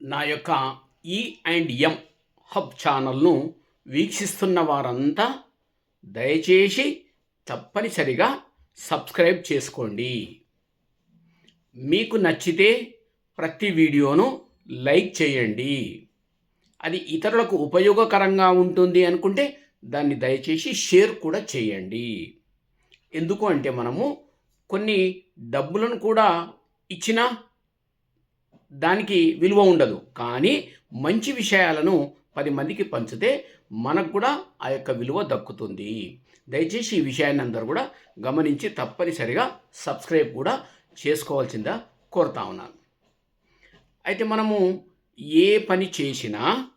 నా యొక్క ఈ అండ్ ఎం హబ్ ఛానల్ను వీక్షిస్తున్న వారంతా దయచేసి తప్పనిసరిగా సబ్స్క్రైబ్ చేసుకోండి. మీకు నచ్చితే ప్రతి వీడియోను లైక్ చేయండి. అది ఇతరులకు ఉపయోగకరంగా ఉంటుంది అనుకుంటే దాన్ని దయచేసి షేర్ కూడా చేయండి. ఎందుకు అంటే మనము కొన్ని డబ్బులను కూడా ఇచ్చినా దానికి విలువ ఉండదు. కానీ మంచి విషయాలను పది మందికి పంచితే మనకు కూడా ఆ యొక్క విలువ దక్కుతుంది. దయచేసి ఈ విషయాన్ని అందరూ కూడా గమనించి తప్పనిసరిగా సబ్స్క్రైబ్ కూడా చేసుకోవాల్సిందా కోరుతా ఉన్నాను. అయితే మనము ఏ పని చేసినా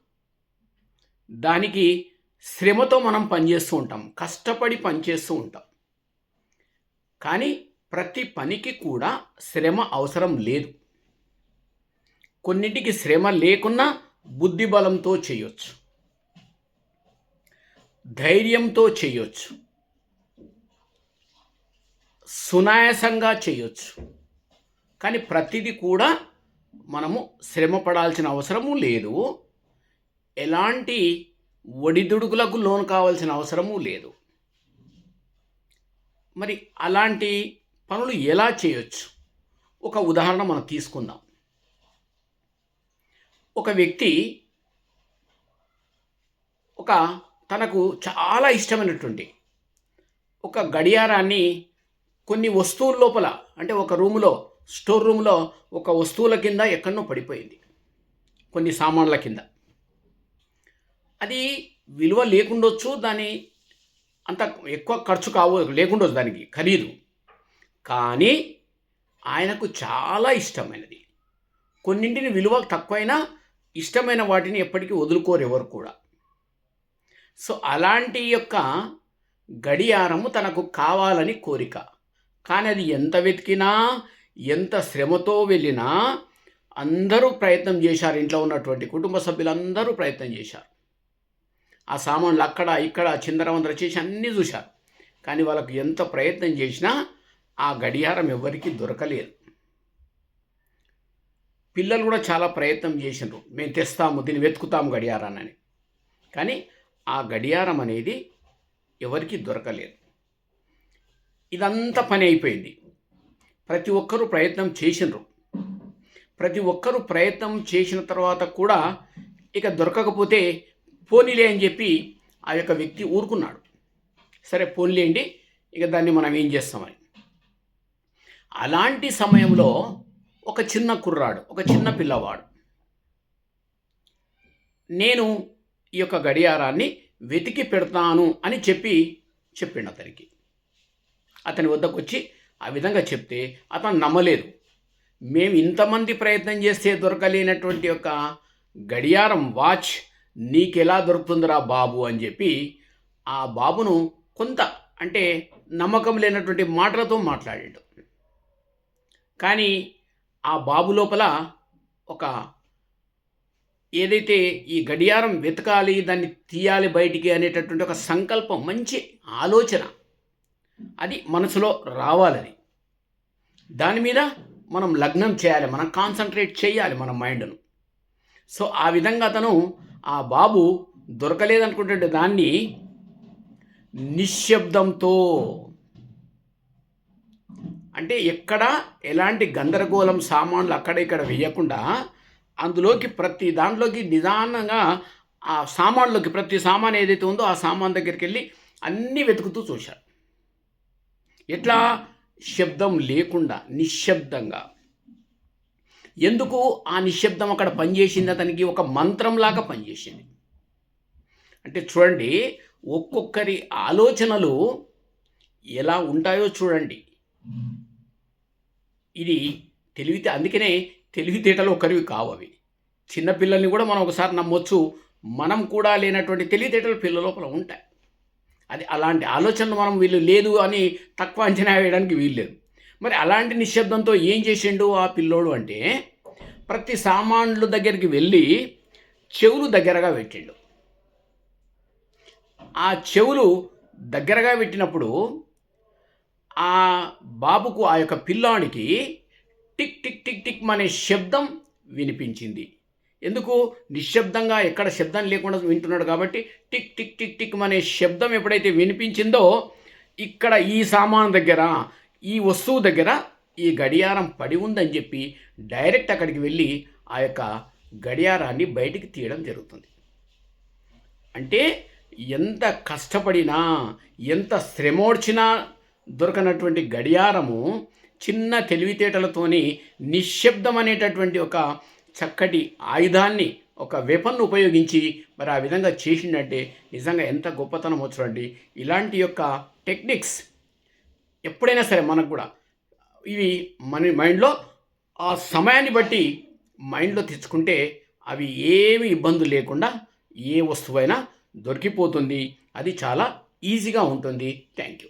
దానికి శ్రమతో మనం పనిచేస్తూ ఉంటాం. కష్టపడి పనిచేస్తూ ఉంటాం. కానీ ప్రతి పనికి కూడా శ్రమ అవసరం లేదు. కొన్నింటికి శ్రమ లేకున్నా బుద్ధి బలంతో చేయొచ్చు. ధైర్యంతో చేయొచ్చు. సునాయాసంగా చేయొచ్చు. కానీ ప్రతిదీ కూడా మనము శ్రమ పడాల్సిన అవసరము లేదు. ఎలాంటి ఒడిదుడుకులకు లోను కావాల్సిన అవసరము లేదు. మరి అలాంటి పనులు ఎలా చేయొచ్చు? ఒక ఉదాహరణ మనం తీసుకుందాం. ఒక వ్యక్తి ఒక తనకు చాలా ఇష్టమైనటువంటి ఒక గడియారాన్ని కొన్ని వస్తువుల లోపల అంటే ఒక రూములో స్టోర్ రూమ్లో ఒక వస్తువుల కింద ఎక్కడనో పడిపోయింది. కొన్ని సామాన్ల కింద. అది విలువ లేకుండొచ్చు దాని అంత ఎక్కువ ఖర్చు కావు లేకుండొచ్చు దానికి ఖరీదు. కానీ ఆయనకు చాలా ఇష్టమైనది. కొన్నింటిని విలువ తక్కువైనా ఇష్టమైన వాటిని ఎప్పటికీ వదులుకోరు ఎవరు కూడా. సో అలాంటి యొక్క గడియారము తనకు కావాలని కోరిక. కానీ అది ఎంత వెతికినా ఎంత శ్రమతో వెళ్ళినా అందరూ ప్రయత్నం చేశారు. ఇంట్లో ఉన్నటువంటి కుటుంబ సభ్యులందరూ ప్రయత్నం చేశారు. ఆ సామాన్లు అక్కడ ఇక్కడ చిందరవందర చేసి అన్నీ చూశారు. కానీ వాళ్ళకు ఎంత ప్రయత్నం చేసినా ఆ గడియారం ఎవరికీ దొరకలేదు. పిల్లలు కూడా చాలా ప్రయత్నం చేసినారు మేము తెస్తాము దీన్ని వెతుకుతాము గడియారాన్ని కానీ ఆ గడియారం అనేది ఎవరికి దొరకలేదు. ఇదంతా పని అయిపోయింది. ప్రతి ఒక్కరూ ప్రయత్నం చేసినారు ప్రతి ఒక్కరూ ప్రయత్నం చేసిన తర్వాత కూడా ఇక దొరకకపోతే పోనీలే అని చెప్పి ఆ యొక్క వ్యక్తి ఊరుకున్నాడు. సరే పోనీలేండి ఇక దాన్ని మనం ఏం చేస్తామని అలాంటి సమయంలో ఒక చిన్న కుర్రాడు ఒక చిన్న పిల్లవాడు. నేను ఈ యొక్క గడియారాన్ని వెతికి పెడతాను అని చెప్పి చెప్పిండు అతనికి. అతని వద్దకు వచ్చి ఆ విధంగా చెప్తే అతను నమ్మలేదు. మేము ఇంతమంది ప్రయత్నం చేస్తే దొరకలేనటువంటి యొక్క గడియారం వాచ్ నీకెలా దొరుకుతుందిరా బాబు అని చెప్పి ఆ బాబును కొంత అంటే నమ్మకం లేనటువంటి మాటలతో మాట్లాడాడు. కానీ ఆ బాబు లోపల ఒక ఏదైతే ఈ గడియారం వెతకాలి దాన్ని తీయాలి బయటికి అనేటటువంటి ఒక సంకల్పం మంచి ఆలోచన. అది మనసులో రావాలని దాని మీద మనం లగ్నం చేయాలి మనం కాన్సన్ట్రేట్ చేయాలి మన మైండ్ను. సో ఆ విధంగా అతను ఆ బాబు దొరకలేదనుకుంటుంటే దాన్ని నిశ్శబ్దంతో అంటే ఎక్కడ ఎలాంటి గందరగోళం సామాన్లు అక్కడ ఇక్కడ వేయకుండా అందులోకి ప్రతి దాంట్లోకి నిదానంగా ఆ సామాన్లోకి ప్రతి సామాన్ ఏదైతే ఉందో ఆ సామాన్ దగ్గరికి వెళ్ళి అన్నీ వెతుకుతూ చూశాడు ఎట్లా? శబ్దం లేకుండా నిశ్శబ్దంగా. ఎందుకు ఆ నిశ్శబ్దం అక్కడ పనిచేసింది? అతనికి ఒక మంత్రంలాగా పనిచేసింది. అంటే చూడండి ఒక్కొక్కరి ఆలోచనలు ఎలా ఉంటాయో చూడండి. ఇది తెలివితే అందుకనే తెలివితేటలు ఒకరివి కావు అవి. చిన్నపిల్లల్ని కూడా మనం ఒకసారి నమ్మొచ్చు. మనం కూడా లేనటువంటి తెలివితేటలు పిల్లల లోపల ఉంటాయి. అది అలాంటి ఆలోచనలు మనం వీళ్ళు లేదు అని తక్కువ అంచనా వేయడానికి వీల్లేదు మరి అలాంటి నిశ్శబ్దంతో ఏం చేసిండు ఆ పిల్లోడు అంటే ప్రతి సామాన్లు దగ్గరికి వెళ్ళి చెవులు దగ్గరగా పెట్టిండు. ఆ చెవులు దగ్గరగా పెట్టినప్పుడు ఆ బాబుకు ఆ యొక్క పిల్లాడికి టిక్ టిక్ టిక్ టిక్ అనే శబ్దం వినిపించింది. ఎందుకు? నిశ్శబ్దంగా ఎక్కడ శబ్దం లేకుండా వింటున్నాడు కాబట్టి టిక్ టిక్ టిక్ టిక్ అనే శబ్దం ఎప్పుడైతే వినిపించిందో ఇక్కడ ఈ సామాను దగ్గర ఈ వస్తువు దగ్గర ఈ గడియారం పడి ఉందని చెప్పి డైరెక్ట్ అక్కడికి వెళ్ళి ఆ యొక్క గడియారాన్ని బయటికి తీయడం జరుగుతుంది. అంటే ఎంత కష్టపడినా ఎంత శ్రమోడ్చినా దొరకనటువంటి గడియారము చిన్న తెలివితేటలతోని నిశ్శబ్దం అనేటటువంటి ఒక చక్కటి ఆయుధాన్ని ఒక వెపన్ను ఉపయోగించి మరి ఆ విధంగా చేసిందంటే నిజంగా ఎంత గొప్పతనం చూడండి. ఇలాంటి యొక్క టెక్నిక్స్ ఎప్పుడైనా సరే మనకు కూడా ఇవి మన మైండ్లో ఆ సమయాన్ని బట్టి మైండ్లో తెచ్చుకుంటే అవి ఏమి ఇబ్బందులు లేకుండా ఏ వస్తువైనా దొరికిపోతుంది. అది చాలా ఈజీగా ఉంటుంది. Thank you